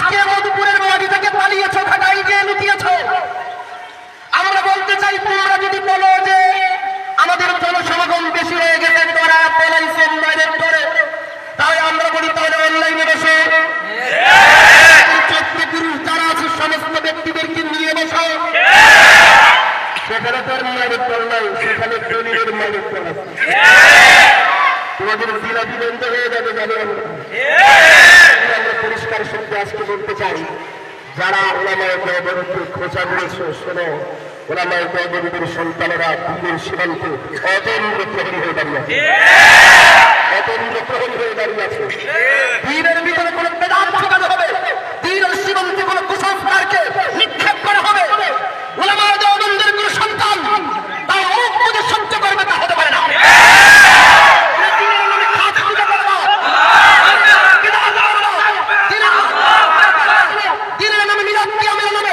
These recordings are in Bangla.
আজকে মধুপুরের বাড়ি থেকে পালিয়েছ ঘাটাই গিয়ে লুকিয়েছ আমরা বলতে চাই, তোমরা যদি বলো যে আমাদের জনসমাগম বেশি হয়ে গেছে, তোরা পলাইছেন বাইরের পরে তাই আমরা বলি, তাহলে অনলাইনে বসে। পুরুষ যারা আছে, সমস্ত ব্যক্তিদেরকে নিয়ে বসো। সেখানে তোর দল নাই, সেখানে মায়ের দল আছে। তোমাদের জিলাপি বন্ধ হয়ে যাবে, জানো আমরা। আমরা পরিষ্কার শুনতে আজকে বলতে চাই, যারা ওলামায় দেবরকে খোঁজা করেছে শোনো, ওলামায় দেবরীদের সন্তানেরা দিনের সীমান্তে অতন্দ্র প্রহরী হয়ে দাঁড়িয়ে আছে অতন্দ্র প্রহরী হয়ে দাঁড়িয়ে আছে দিনের ভিতরে কোনো বেদাত ঢোকানো হবে দিনের সীমান্তে কোনো কুসংস্কারকে নিক্ষেপ করা হবে ওলামায় দেবরীদের কোনো সন্তান তার মুখ বুঝে সহ্য করবে তা হতে পারে না দিনের নামে খাত খুঁজে করবে না। দিনের নামে মিলাদ কিয়ামের নামে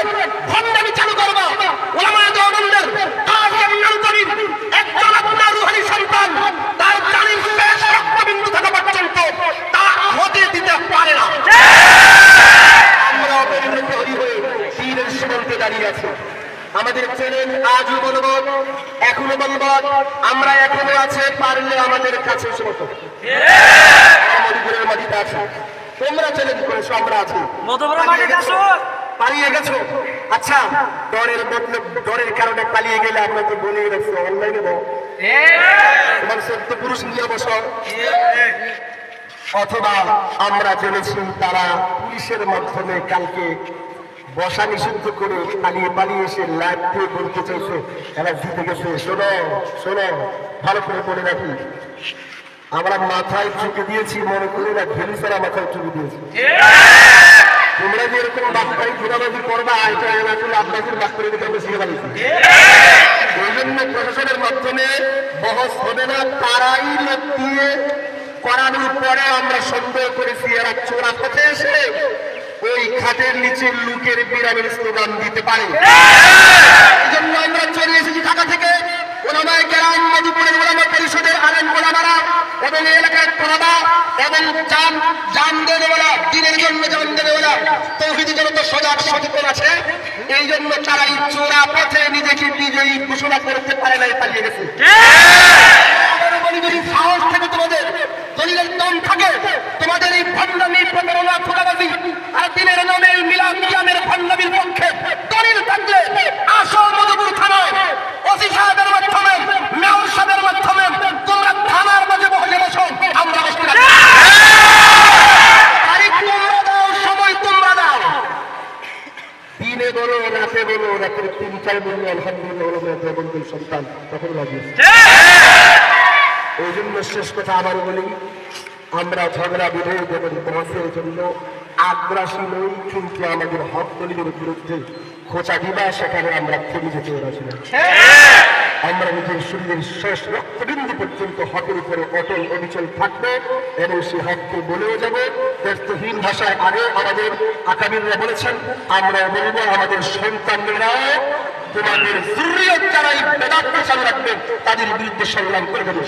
ভণ্ডামি চালু করবা ওলামায়ে দেওবন্দের কাজের নামজারি একজন আপনার রুহানি সন্তান তার জানির শেষ রক্তবিন্দু থাকা পর্যন্ত তা হতে দিতে পারে না আমরা অপরিণত হই হয়ে তীরের সীমান্তে দাঁড়িয়ে আছি আমাদের চ্যানেল আজও বলব এখনও বলব আমরা এখনও আছে পারলে আমাদের কাছে মধুপুরের মাটিতে তোমরা চ্যালেঞ্জ করেছ? আমরা আছি। পালিয়ে গেছো? আচ্ছা ডরের বদলে ডরের কারণে পালিয়ে গেলে আমরা তো বলে। রাখছি অনলাইনে তোমার সত্য পুরুষ নিয়ে বসো। অথবা আমরা জেনেছি তারা পুলিশের মাধ্যমে কালকে বসা নিষিদ্ধ করে পালিয়ে পালিয়ে এসে লাইভ দিয়ে বলতে চাইছে, এরা জিতে গেছে। শোনো শোনো, ভালো করে মনে রাখি। আমরা মাথায় চুকে দিয়েছি, মনে করি না ঘেলিসারা মাথায় চুকে দিয়েছি। তোমরা যে এরকম বাক্তারি ঘোরাবাজি করবা, এটা এলাকার আপনাদের বাক্তারি দিতে আমরা শিখে পারি ওই জন্য প্রশাসনের মাধ্যমে বহস হবে না, তারাই লোক দিয়ে করানোর পরে আমরা সন্দেহ করেছি, এরা চোরা পথে এসে ওই খাটের নিচে লুকের বিরামের স্লোগান দিতে পারে। এই জন্য আমরা এসেছি থেকে। জান দিনের জন্য জান সজাগ এই জন্য তারা এই চোরা পথে নিজেকে বিজয়ী ঘোষণা করতে পারে নাই, পালিয়ে গেছে আবারও বলি যদি সাহস থাকে তোমাদের দলিলের দম থাকে তোমাদের এই ভণ্ডামি প্রতারণা ঠোকাবাজি আর দিনের নামে এই মিলাদ কিয়ামের ভণ্ডামির পক্ষে দলিল থাকলে আসো মধুপুর থানায় ওসি সাহেবের মাধ্যমে মেয়র সাহেবের মাধ্যমে তোমরা থানার মাঝে বসে বসো আমরা বসতে রাজি। তারিখ তোমরা দাও সময় তোমরা দাও দিনে বলো রাতে বলো রাতের তিন আলহামদুলিল্লাহ হলো সন্তান তখন লাগিয়েছে ওই জন্য শেষ কথা আবার বলি আমরা ঝগড়া বিরোধ এবং বহসের জন্য আগ্রাসী নই কিন্তু আমাদের হক দলিলের বিরুদ্ধে খোঁচা দিবা সেখানে আমরা থেমে যেতে না আমরা নিজের শরীরের শেষ রক্তবিন্দু পর্যন্ত হকের উপরে অটল অবিচল থাকবে এবং সে হককে বলেও যাব। ব্যর্থহীন ভাষায় আগে আমাদের আকাবিররা বলেছেন আমরা বলব আমাদের সন্তানরা তোমাদের জরুরিয়ত যারা এই বেদাত্ম চালু রাখবেন তাদের বিরুদ্ধে সংগ্রাম করে দেবে।